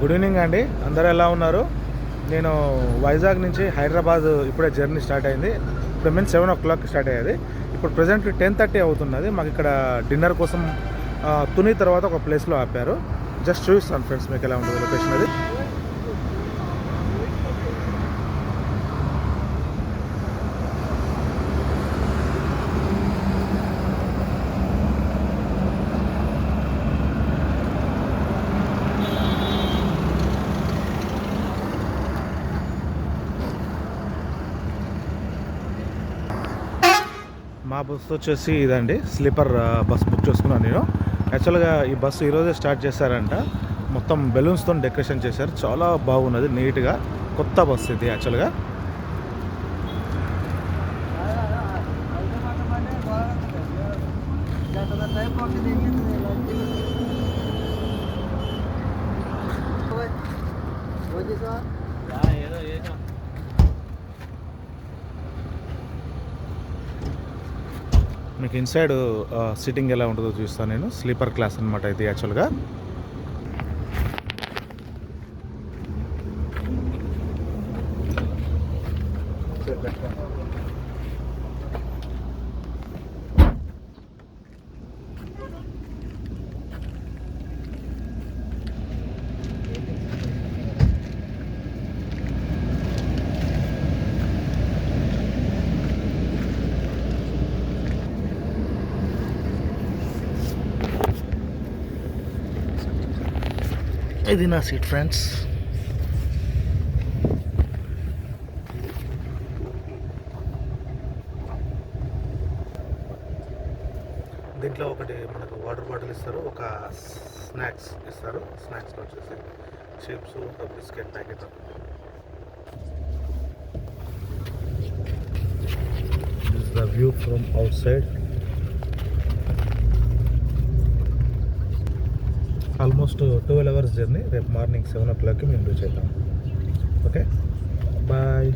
Good evening అండి. అందరూ ఎలా ఉన్నారు? నేను వైజాగ్ నుంచి హైదరాబాద్ ఇప్పుడే జర్నీ స్టార్ట్ అయింది. ఇప్పుడు means seven o'clock start అయ్యేది. ఇప్పుడు ప్రజెంట్ టెన్ థర్టీ అవుతున్నది. మాకు ఇక్కడ డిన్నర్ కోసం తుని తర్వాత ఒక ప్లేస్లో ఆపారు. జస్ట్ చూపిస్తాను ఫ్రెండ్స్ మీకు ఎలా ఉంటుంది లొకేషన్ అది. మా బస్సు వచ్చేసి ఇదండి స్లీపర్ బస్సు బస్ బుక్ చేసుకున్నాను నేను. యాక్చువల్గా ఈ బస్సు ఈరోజే స్టార్ట్ చేశారంట. మొత్తం బెలూన్స్తో డెకరేషన్ చేశారు. చాలా బాగున్నది నీట్గా కొత్త బస్సు ఇది యాక్చువల్గా మీకు ఇన్సైడ్ సిట్టింగ్ ఎలా ఉంటుందో చూస్తాను నేను. స్లీపర్ క్లాస్ అనమాట ఇది యాక్చువల్గా ఇది నా సీట్ ఫ్రెండ్స్. దీంట్లో ఒకటి మనకు వాటర్ బాటిల్ ఇస్తారు ఒక స్నాక్స్ ఇస్తారు. స్నాక్స్ వచ్చేసి చిప్స్ ఒక biscuit packet. This the view from outside almost twelve hours journey. రేపు మార్నింగ్ సెవెన్ ఓ క్లాక్కి మేము రీచ్ అవుతాం. ఓకే? బాయ్.